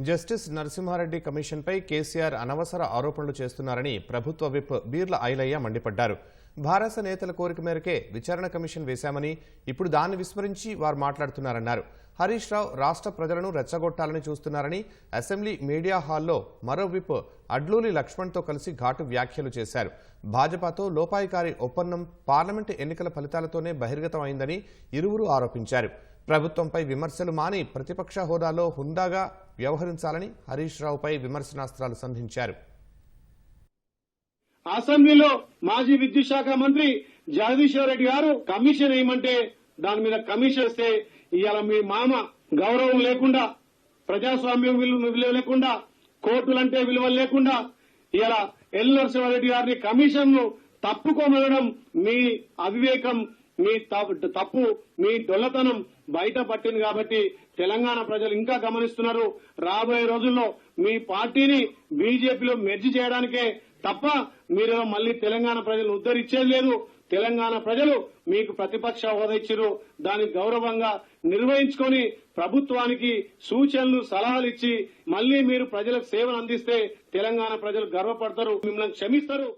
Justice Narasimha Reddy కమిషన్పై KCR అనవసర ఆరోపణలు చేస్తున్నారని ప్రభుత్వ విప్ బీర్ల ఐలయ్య మండిపడ్డారు. భారత నేతల కోరిక మేరకే విచారణ కమిషన్ వేశామని ఇప్పుడు దాన్ని విస్మరించి వారు మాట్లాడుతున్నారన్నారు. హరీష్ రావు రాష్ట్ర ప్రజలను రెచ్చగొట్టాలని చూస్తున్నారని అసెంబ్లీ మీడియా హాల్లో మరో విప్ అడ్లూరి లక్ష్మణ్తో కలిసి ఘాటు వ్యాఖ్యలు చేశారు. భాజపాతో లోపాయికారి ఒప్పందం పార్లమెంటు ఎన్నికల ఫలితాలతోనే బహిర్గతం అయిందని ఇరువురు ఆరోపించారు. ప్రభుత్వంపై విమర్శలు మాని ప్రతిపక్ష హోదాలో హుందాగా వ్యవహరించాలని హరీష్ రావుపై విమర్శనాస్త్రాలు సంధించారు. అసెంబ్లీలో మాజీ విద్యుత్ శాఖ మంత్రి జగదీశ్వర్ రెడ్డి గారు కమిషన్ వేయమంటే దాని మీద కమిషన్ ఇస్తే ఇవాళ మీ మామ గౌరవం లేకుండా ప్రజాస్వామ్యం విలువ విలువ లేకుండా కోర్టులంటే విలువ లేకుండా ఇలా ఎల్ నరసింహారెడ్డి గారిని కమిషన్ను తప్పుకోమనడం మీ అవివేకం మీ తప్పు మీ డొల్లతనం బయట పట్టింది కాబట్టి తెలంగాణ ప్రజలు ఇంకా గమనిస్తున్నారు. రాబోయే రోజుల్లో మీ పార్టీని బీజేపీలో మెర్జి చేయడానికే తప్ప మీరు మళ్ళీ తెలంగాణ ప్రజలు ఉద్దరించేది లేదు. తెలంగాణ ప్రజలు మీకు ప్రతిపక్ష హోదా ఇచ్చారు దాన్ని గౌరవంగా నిర్వహించుకొని ప్రభుత్వానికి సూచనలు సలహాలు ఇచ్చి మళ్ళీ మీరు ప్రజలకు సేవలు అందిస్తే తెలంగాణ ప్రజలు గర్వపడతారు మిమ్మల్ని క్షమిస్తారు.